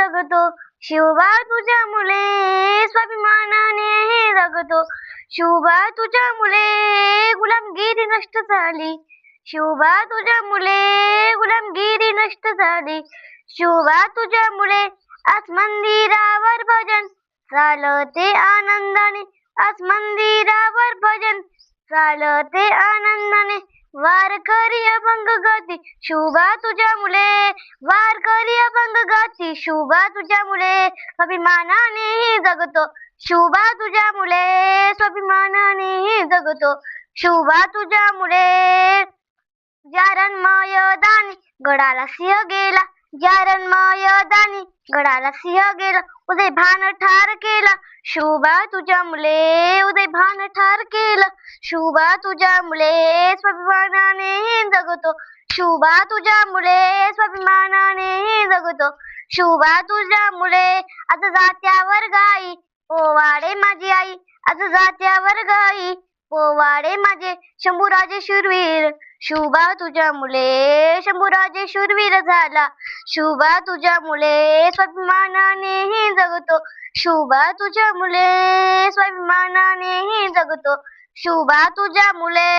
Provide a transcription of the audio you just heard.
जगतो शिवबा तुझ्या मुले स्वाभिमानाने जगतो शिवबा तुझ्या मुले गुलामगिरी नष्ट झाली. शिवबा तुझ्या मुले गुलामगिरी नष्ट झाली. शिवबा तुझ्या मुले आज मंदिरावर भजन चालते आनंदाने. आज मंदिरावर भजन चालते आनंद शुभा तुझ्या मुले वारकरी अभंग गाती शुभा तुझ्या मुले स्वाभिमानाने जगतो. शुभा तुझ्या मुले स्वाभिमानाने जगतो. शुभा तुझ्या मुले जारणमय दानी गडाला सिंह गेला. जारणमय दानी गडाला सिंह गेला. उदय भान ठार केला. शुभा तुझ्या मुले उदय भान ठार केला. शुभा तुझ्या मुले स्वाभिमानाने जगतो. शुभा तुझ्यामुळे स्वाभिमानाने जगतो. शुभा तुझ्यामुळे आज जात्यावर गाई पोवाडे माझी आई. आज जात्यावर गाई पोवाडे माझे शंभूराजे शूरवीर. शुभा तुझ्या मुले शंभूराजे शूरवीर झाला. शुभा तुझ्या मुले स्वाभिमानाने जगतो. शुभा तुझ्या मुले स्वाभिमानाने जगतो. शुभा तुझ्या मुले